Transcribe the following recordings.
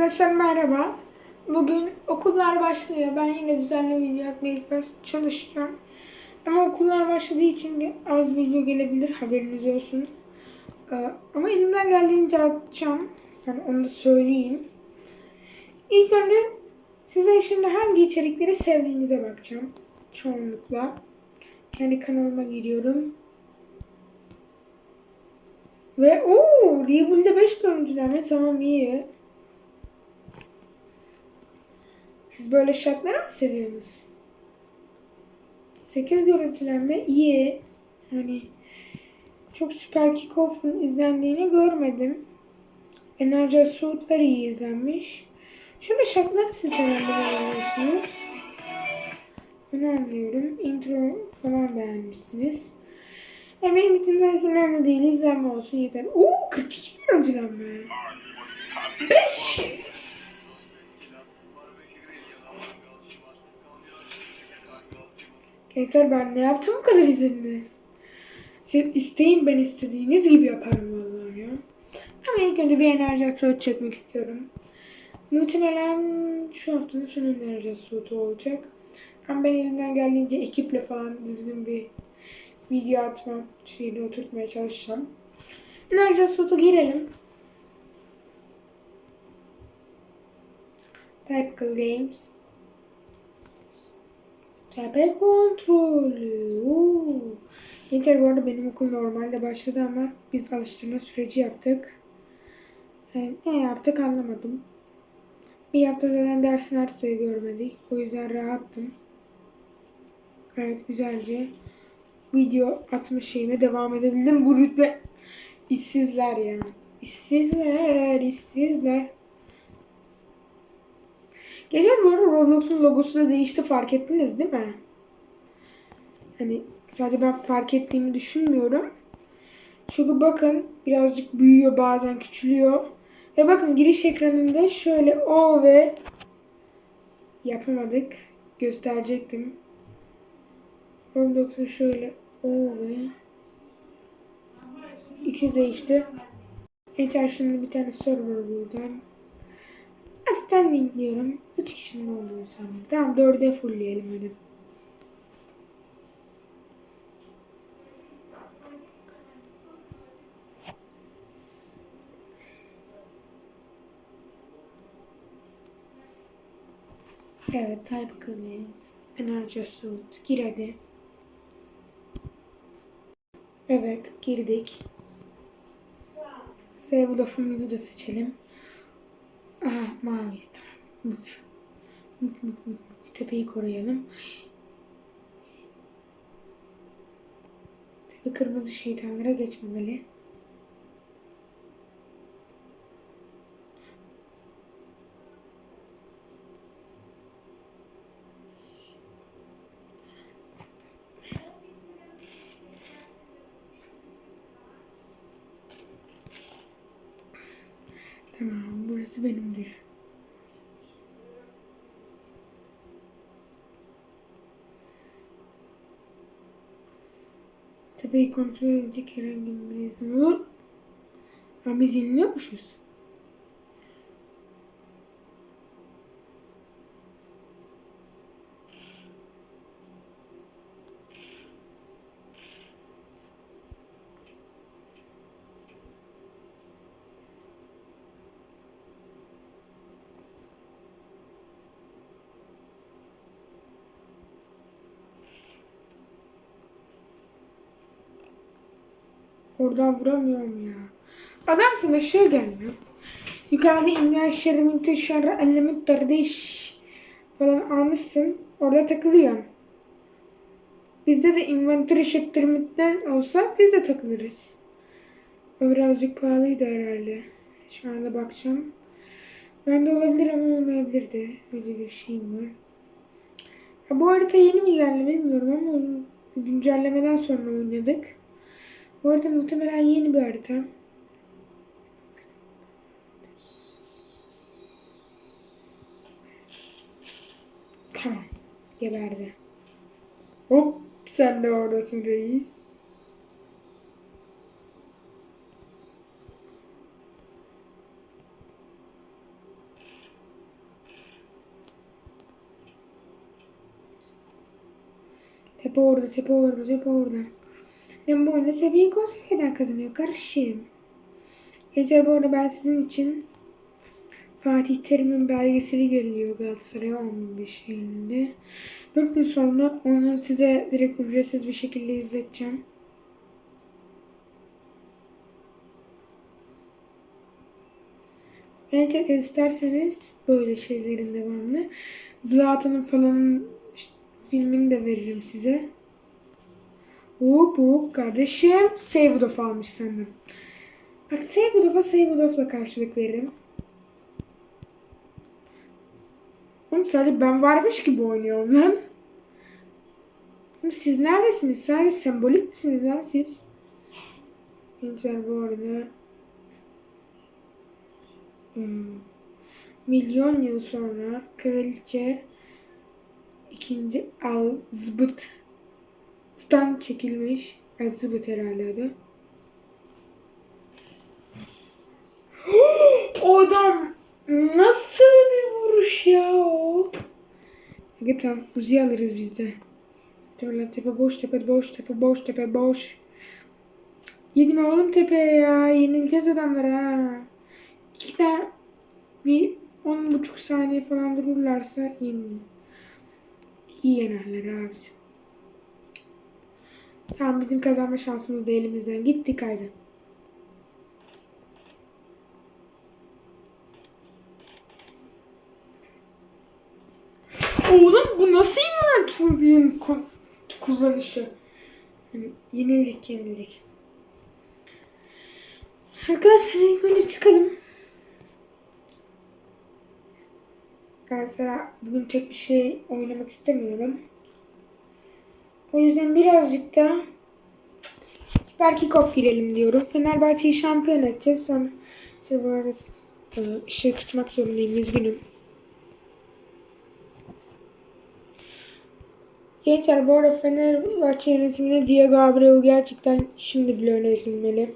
Arkadaşlar merhaba. Bugün okullar başlıyor. Ben yine düzenli video atmaya çalışacağım. Ama okullar başladığı için az video gelebilir haberiniz olsun. Ee, ama elimden geldiğince atacağım. Yani onu da söyleyeyim. İlk önce size şimdi hangi içerikleri sevdiğinize bakacağım. Çoğunlukla. Kendi kanalıma giriyorum. Ve ooo Reable'de 5 görüntüleme tamam iyi. Siz böyle şartları mı seviyorsunuz? 8 görüntülenme iyi. Hani çok süper kickoff'un izlendiğini görmedim. Enerji Suit'ler iyi izlenmiş. Şöyle şartları siz beğeniyorsunuz. Bunu anlıyorum. Intro falan beğenmişsiniz. Ya benim için de önemli değil. İzlenme olsun yeter. Oo 42 görüntülenme. 5 Gençler ben ne yaptım bu kadar izlediniz? Siz isteyin ben istediğiniz gibi yaparım vallahi ya. Ama ilk önce bir enerji soğut çekmek istiyorum. Muhtemelen şu haftanın son enerji soğutu olacak. Ama ben elimden geldiğince ekiple falan düzgün bir video atma şeyini oturtmaya çalışacağım. Enerji soğutu girelim. Typical Games. Tepe kontrolü. Oo. Bu arada benim okul normalde başladı ama biz alıştırma süreci yaptık. Yani ne yaptık anlamadım. Bir hafta zaten dersin dersleri görmedik. O yüzden rahattım. Gayet güzelce video atma şeyime devam edebildim. Bu rütbe işsizler ya. İşsizler, işsizler. Geçen bu arada Roblox'un logosu da değişti fark ettiniz değil mi? Hani sadece ben fark ettiğimi düşünmüyorum. Çünkü bakın birazcık büyüyor bazen küçülüyor. Ve bakın giriş ekranında şöyle O ve yapamadık. Gösterecektim. Roblox'un şöyle O ve ikisi değişti. Geçer şimdi bir tane server buradan. Asistan linkliyorum. 3 kişinin olduğunu sanırım. Tamam 4'e fullleyelim hadi. Evet, type connect. Energy suit. Gir hadi. Evet, girdik. Save lafımızı da seçelim. Aha, mavi tamam. Mük. Mük mük mük mük. Tepeyi koruyalım. Tepe kırmızı şeytanlara geçmemeli. Tamam, burası benimdir. Tepeyi kontrol edecek herhangi bir insan olur. Ha biz yeniliyormuşuz. Oradan vuramıyorum ya. Adam sana şey gelmiyor. Yukarıda imla şerimi teşarı elemit kardeş falan almışsın. Orada takılıyorsun. Bizde de inventory şettirmitten olsa biz de takılırız. O birazcık pahalıydı herhalde. Şu anda bakacağım. Bende olabilir ama olmayabilir de. Öyle bir şeyim var. Ya bu harita yeni mi geldi bilmiyorum ama güncellemeden sonra oynadık. Bu arada muhtemelen yeni bir harita. Tamam. Geberdi. Hop sen de oradasın reis. Tepe orada, tepe orada, tepe orada. Ben bu tepeyi kontrol eden kazanıyor. Karışım. Gençler bu arada ben sizin için Fatih Terim'in belgeseli geliyor Galatasaray'a 15 Eylül'de. 4 gün sonra onu size direkt ücretsiz bir şekilde izleteceğim. Bence isterseniz böyle şeylerin devamlı. Zlatan'ın falan filmini de veririm size. Hop hop kardeşim. Seyvudov almış senden. Bak Seyvudov'a Seyvudov'la karşılık veririm. Oğlum sadece ben varmış gibi oynuyorum lan. Oğlum siz neredesiniz? Sadece sembolik misiniz lan siz? Gençler bu arada Hmm. Milyon yıl sonra kraliçe ikinci Alzbıt'tan çekilmiş. Alzbıt herhalde adı. o adam nasıl bir vuruş ya o? Aga tamam Uzi alırız biz de. Tepe, tepe boş tepe boş tepe boş tepe boş. Yedim oğlum tepeye ya. Yenileceğiz adamlara ha. İki de bir on buçuk saniye falan dururlarsa yeniyor. İyi yenerler abi. Tamam bizim kazanma şansımız da elimizden gitti kaydı. Oğlum bu nasıl inventör bir kullanışı? Yani yenildik yenildik. Arkadaşlar ilk önce çıkalım. Ben sana bugün tek bir şey oynamak istemiyorum. O yüzden birazcık da Süper Kickoff girelim diyorum. Fenerbahçe'yi şampiyon edeceğiz. Sonra işte bu arada ışığı kısmak zorundayım. Üzgünüm. Gençler bu arada Fenerbahçe yönetimine Diego Abreu gerçekten şimdi bile önerilmeli.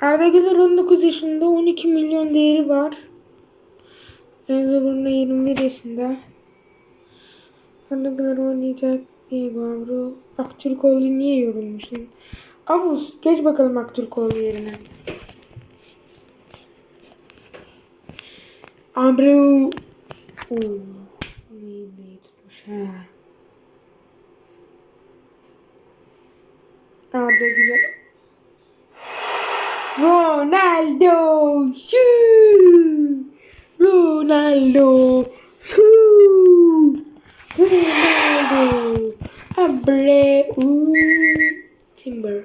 Arda Güler 19 yaşında 12 milyon değeri var. Enzo Bruno 21 yaşında. Arda Güler oynayacak. Abreu. Aktürkoğlu niye yorulmuşsun? Avuz geç bakalım Aktürkoğlu yerine. Abreu. Oo. Neyi tutmuş ha. Arda Güler. Ronaldo. Ronaldo. Şuu. Ronaldo. Abreu. Timber.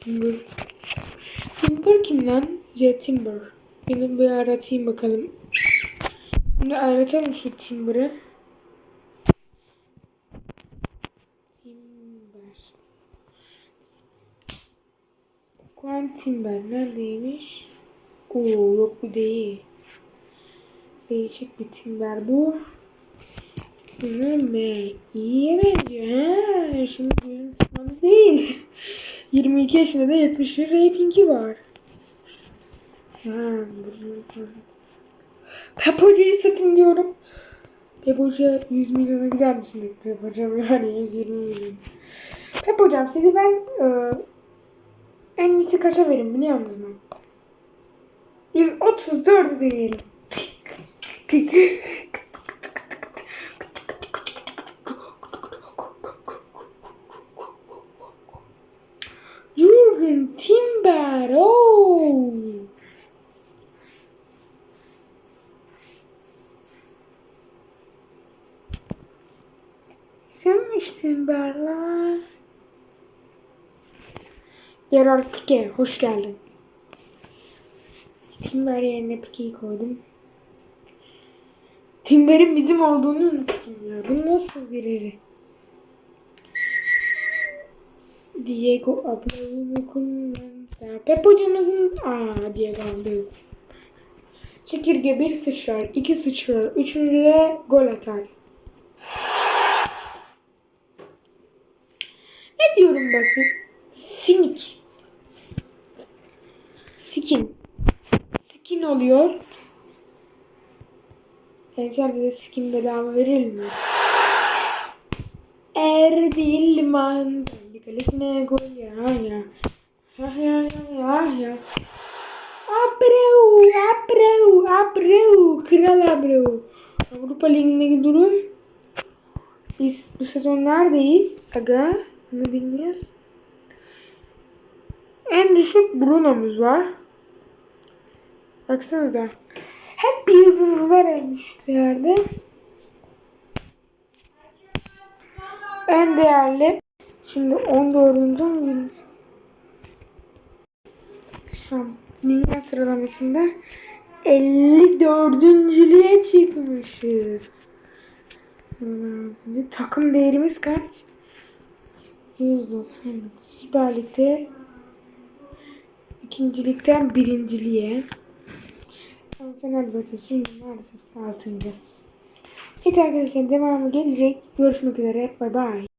Timber. Timber kim Jet Timber. Benim bir aratayım bakalım. Şimdi aratalım şu Timber'ı. Timber. Kuan Timber neredeymiş? Oo yok bu değil. Değişik bir Timber bu. Ne iyiye benziyor ha. Şimdi gözüm tutmadı değil. 22 yaşında da 71 reytingi var. Pep Hoca'yı satın diyorum. Pep Hoca 100 milyona gider misin? Pep Hocam yani 120 milyon. Pep sizi ben e, en iyisi kaça verin biliyor musunuz? 134 deneyelim. Gerard Pique, hoş geldin. Timber yerine Pique'yi koydum. Timber'in bizim olduğunu unuttum ya. Bu nasıl biri? Diego Abreu kullansa. Pep hocamızın... Aa Diego Abreu. Çekirge bir sıçrar, iki sıçrar, üçüncüde gol atar. Ne diyorum bakın? Sinik. Skin. Skin oluyor. Gençler bize skin bedava verir mi? Erdilman. Kalesine gol ya ya. Ya ya ya ya ya. Abreu, Abreu, Abreu, Kral Abreu. Avrupa Ligi'ndeki durum. Biz bu sezon neredeyiz? Aga, bunu bilmiyoruz. En düşük Bruno'muz var. Baksanıza. Hep yıldızlar en düşüklerde. En değerli. Şimdi 14. mü 20. Şu an dünya sıralamasında 54.lüğe çıkmışız. Hmm, Takım değerimiz kaç? 199. Süper Lig'de ikincilikten birinciliğe. Ama Fenerbahçe şimdi maalesef altıncı. Evet arkadaşlar devamı gelecek. Görüşmek üzere. Bay bay.